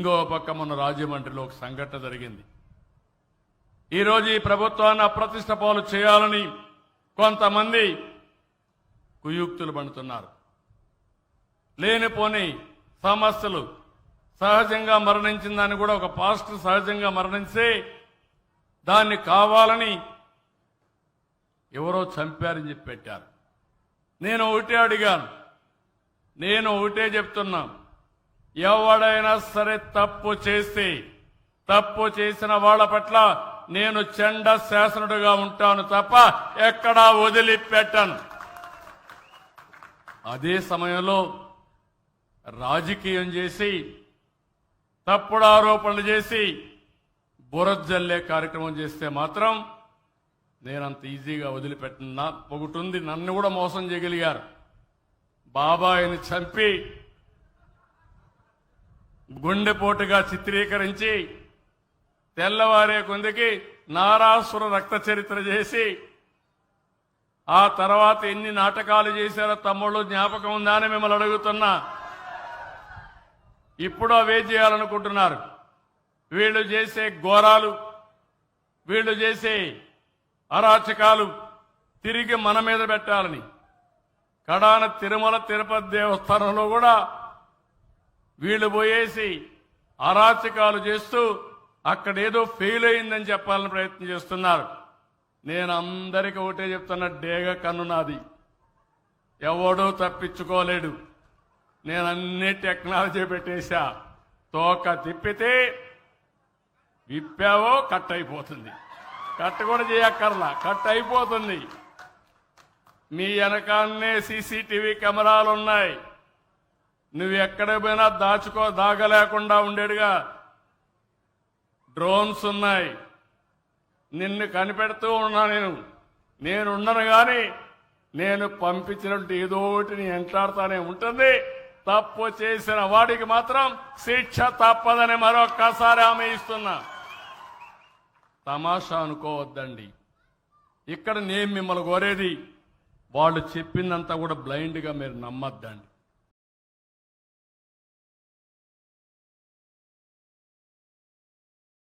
ఇంకో పక్క మొన్న రాజమండ్రిలో ఒక సంఘటన జరిగింది. ఈరోజు ఈ ప్రభుత్వాన్ని అప్రతిష్ట పాలు చేయాలని కొంతమంది కుయుక్తులు పడుతున్నారు. లేనిపోని సమస్యలు సహజంగా మరణించిందని కూడా ఒక పాస్టర్ సహజంగా మరణించే దాన్ని కావాలని ఎవరో చంపారని చెప్పి పెట్టారు. నేను ఒకటే అడిగాను. నేను ఒకటే చెప్తున్నాను ఎవడైనా సరే తప్పు చేసి తప్పు చేసిన వాళ్ళ పట్ల నేను చెండ శాసనుడుగా ఉంటాను తప్ప ఎక్కడా వదిలిపెట్టను. అదే సమయంలో రాజకీయం చేసి తప్పుడు ఆరోపణలు చేసి బురజల్లే కార్యక్రమం చేస్తే మాత్రం నేనంత ఈజీగా వదిలిపెట్టిన ఒకటి ఉంది నన్ను కూడా మోసం చేయగలిగారు. బాబాయిని చంపి గుండెపోటుగా చిత్రీకరించి తెల్లవారే కొందికి నారాసుర రక్త చరిత్ర చేసి ఆ తర్వాత ఎన్ని నాటకాలు చేశారో తమ్ముళ్ళు జ్ఞాపకం ఉందా అని మిమ్మల్ని అడుగుతున్నా. ఇప్పుడు అవే చేయాలనుకుంటున్నారు. వీళ్ళు చేసే ఘోరాలు వీళ్ళు చేసే అరాచకాలు తిరిగి మన మీద పెట్టాలని. కడాన తిరుమల తిరుపతి దేవస్థానంలో కూడా వీళ్ళు పోయేసి అరాచకాలు చేస్తూ అక్కడ ఏదో ఫెయిల్ అయిందని చెప్పాలని ప్రయత్నం చేస్తున్నారు. నేను అందరికీ ఒకటే చెప్తున్న డేగ కన్ను నాది. ఎవడూ తప్పించుకోలేడు. నేను అన్ని టెక్నాలజీ పెట్టేశా. తోక తిప్పితే విప్పావో కట్ అయిపోతుంది. కట్ కూడా చేయక్కర్లా కట్ అయిపోతుంది. మీ వెనకాన్నే సీసీటీవీ కెమెరాలు ఉన్నాయి నువ్వు ఎక్కడ పోయినా దాచుకో దాగలేకుండా ఉండేడుగా. డ్రోన్స్ ఉన్నాయి. నిన్ను కనిపెడుతూ ఉన్నా నేను. నేను కానీ నేను పంపించినట్టు ఏదో ఒకటి నీ ఎంటాడుతానే ఉంటుంది. తప్పు చేసిన వాడికి మాత్రం శిక్ష తప్పదని మరొక్కసారి ఆమె ఇస్తున్నా. తమాషా అనుకోవద్దండి. ఇక్కడ నేను మిమ్మల్ని కోరేది వాళ్ళు చెప్పిందంతా కూడా బ్లైండ్గా మీరు నమ్మద్దండి.